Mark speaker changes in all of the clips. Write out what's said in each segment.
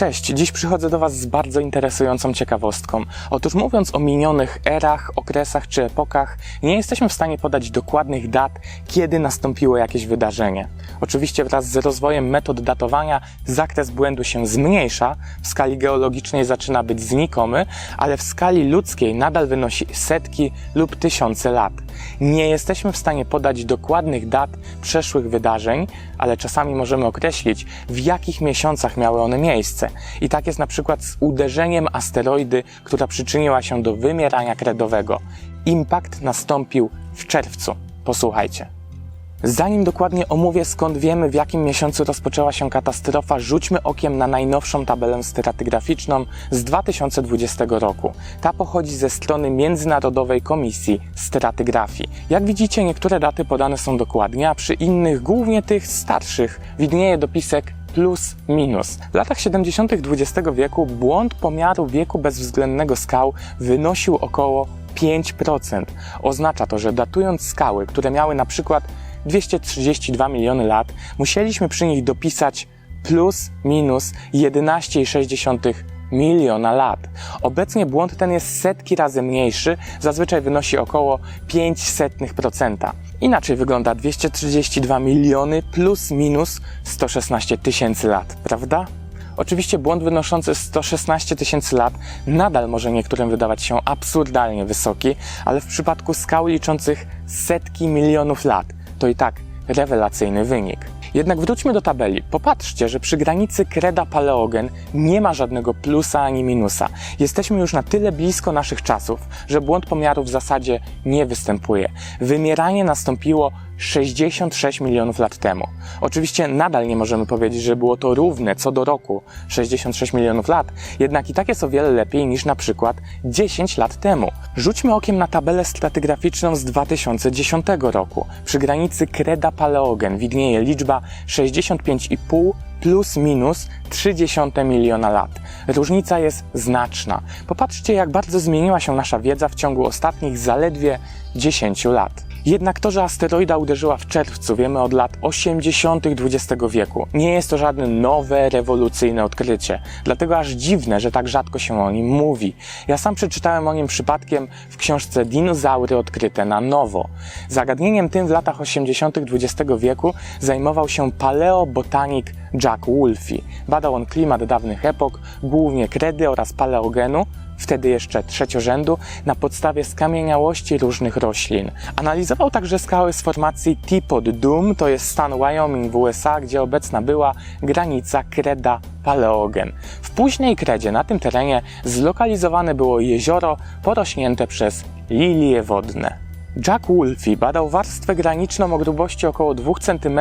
Speaker 1: Cześć, dziś przychodzę do Was z bardzo interesującą ciekawostką. Otóż mówiąc o minionych erach, okresach czy epokach, nie jesteśmy w stanie podać dokładnych dat, kiedy nastąpiło jakieś wydarzenie. Oczywiście wraz z rozwojem metod datowania zakres błędu się zmniejsza, w skali geologicznej zaczyna być znikomy, ale w skali ludzkiej nadal wynosi setki lub tysiące lat. Nie jesteśmy w stanie podać dokładnych dat przeszłych wydarzeń, ale czasami możemy określić, w jakich miesiącach miały one miejsce. I tak jest na przykład z uderzeniem asteroidy, która przyczyniła się do wymierania kredowego. Impact nastąpił w czerwcu. Posłuchajcie. Zanim dokładnie omówię skąd wiemy w jakim miesiącu rozpoczęła się katastrofa, rzućmy okiem na najnowszą tabelę stratygraficzną z 2020 roku. Ta pochodzi ze strony Międzynarodowej Komisji Stratygrafii. Jak widzicie, niektóre daty podane są dokładnie, a przy innych, głównie tych starszych, widnieje dopisek plus minus. W latach 70. XX wieku błąd pomiaru wieku bezwzględnego skał wynosił około 5%. Oznacza to, że datując skały, które miały na przykład 232 miliony lat, musieliśmy przy nich dopisać plus minus 11,6 miliona lat. Obecnie błąd ten jest setki razy mniejszy, zazwyczaj wynosi około 0,05%. Inaczej wygląda 232 miliony plus minus 116 tysięcy lat, prawda? Oczywiście błąd wynoszący 116 tysięcy lat nadal może niektórym wydawać się absurdalnie wysoki, ale w przypadku skał liczących setki milionów lat to i tak rewelacyjny wynik. Jednak wróćmy do tabeli. Popatrzcie, że przy granicy Kreda-Paleogen nie ma żadnego plusa ani minusa. Jesteśmy już na tyle blisko naszych czasów, że błąd pomiaru w zasadzie nie występuje. Wymieranie nastąpiło 66 milionów lat temu. Oczywiście nadal nie możemy powiedzieć, że było to równe co do roku 66 milionów lat, jednak i tak jest o wiele lepiej niż na przykład 10 lat temu. Rzućmy okiem na tabelę stratygraficzną z 2010 roku. Przy granicy Kreda-Paleogen widnieje liczba 65,5 plus minus 0,3 miliona lat. Różnica jest znaczna. Popatrzcie, jak bardzo zmieniła się nasza wiedza w ciągu ostatnich zaledwie 10 lat. Jednak to, że asteroida uderzyła w czerwcu, wiemy od lat 80. XX wieku. Nie jest to żadne nowe, rewolucyjne odkrycie. Dlatego aż dziwne, że tak rzadko się o nim mówi. Ja sam przeczytałem o nim przypadkiem w książce Dinozaury odkryte na nowo. Zagadnieniem tym w latach 80. XX wieku zajmował się paleobotanik Jack Wolfe. Badał on klimat dawnych epok, głównie kredy oraz paleogenu, wtedy jeszcze trzeciorzędu, na podstawie skamieniałości różnych roślin. Analizował także skały z formacji Teapot Dome, to jest stan Wyoming w USA, gdzie obecna była granica Kreda-Paleogen. W późnej kredzie na tym terenie zlokalizowane było jezioro porośnięte przez lilie wodne. Jack Wolfe badał warstwę graniczną o grubości około 2 cm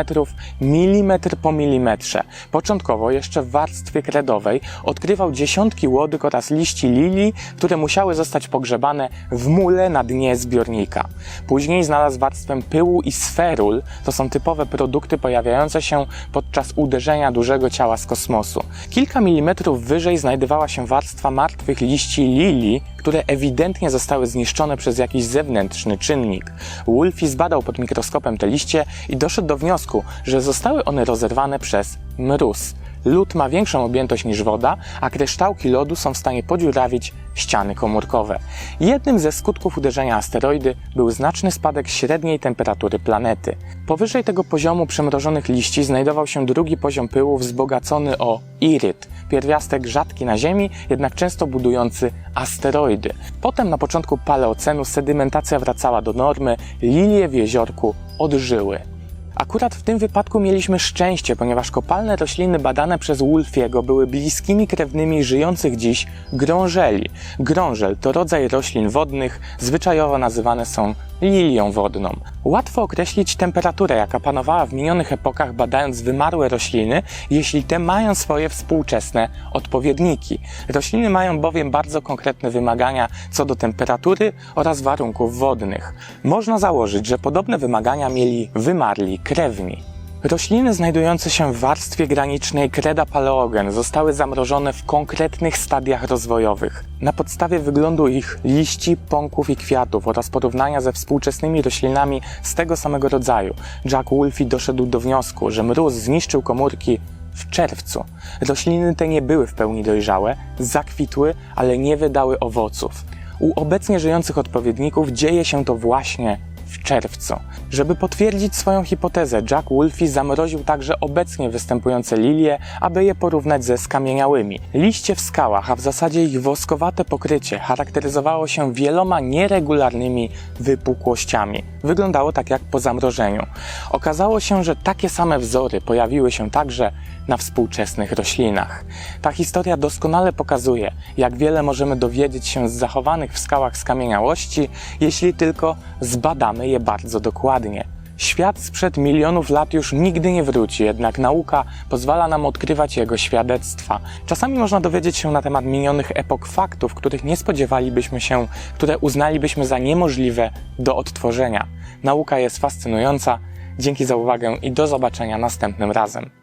Speaker 1: milimetr po milimetrze. Początkowo jeszcze w warstwie kredowej odkrywał dziesiątki łodyg oraz liści lilii, które musiały zostać pogrzebane w mule na dnie zbiornika. Później znalazł warstwę pyłu i sferul, to są typowe produkty pojawiające się podczas uderzenia dużego ciała z kosmosu. Kilka milimetrów wyżej znajdowała się warstwa martwych liści lilii, które ewidentnie zostały zniszczone przez jakiś zewnętrzny czynnik. Wolfe zbadał pod mikroskopem te liście i doszedł do wniosku, że zostały one rozerwane przez mróz. Lód ma większą objętość niż woda, a kryształki lodu są w stanie podziurawić ściany komórkowe. Jednym ze skutków uderzenia asteroidy był znaczny spadek średniej temperatury planety. Powyżej tego poziomu przemrożonych liści znajdował się drugi poziom pyłu wzbogacony o iryt, pierwiastek rzadki na Ziemi, jednak często budujący asteroidy. Potem na początku paleocenu sedymentacja wracała do normy, lilie w jeziorku odżyły. Akurat w tym wypadku mieliśmy szczęście, ponieważ kopalne rośliny badane przez Wolfiego były bliskimi krewnymi żyjących dziś grążeli. Grążel to rodzaj roślin wodnych, zwyczajowo nazywane są lilią wodną. Łatwo określić temperaturę, jaka panowała w minionych epokach badając wymarłe rośliny, jeśli te mają swoje współczesne odpowiedniki. Rośliny mają bowiem bardzo konkretne wymagania co do temperatury oraz warunków wodnych. Można założyć, że podobne wymagania mieli wymarli krewni. Rośliny znajdujące się w warstwie granicznej Kreda Paleogen zostały zamrożone w konkretnych stadiach rozwojowych. Na podstawie wyglądu ich liści, pąków i kwiatów oraz porównania ze współczesnymi roślinami z tego samego rodzaju, Jack Wolfe doszedł do wniosku, że mróz zniszczył komórki w czerwcu. Rośliny te nie były w pełni dojrzałe, zakwitły, ale nie wydały owoców. U obecnie żyjących odpowiedników dzieje się to właśnie w czerwcu. Żeby potwierdzić swoją hipotezę, Jack Wolfe zamroził także obecnie występujące lilie, aby je porównać ze skamieniałymi. Liście w skałach, a w zasadzie ich woskowate pokrycie charakteryzowało się wieloma nieregularnymi wypukłościami. Wyglądało tak jak po zamrożeniu. Okazało się, że takie same wzory pojawiły się także na współczesnych roślinach. Ta historia doskonale pokazuje, jak wiele możemy dowiedzieć się z zachowanych w skałach skamieniałości, jeśli tylko zbadamy je bardzo dokładnie. Świat sprzed milionów lat już nigdy nie wróci, jednak nauka pozwala nam odkrywać jego świadectwa. Czasami można dowiedzieć się na temat minionych epok faktów, których nie spodziewalibyśmy się, które uznalibyśmy za niemożliwe do odtworzenia. Nauka jest fascynująca. Dzięki za uwagę i do zobaczenia następnym razem.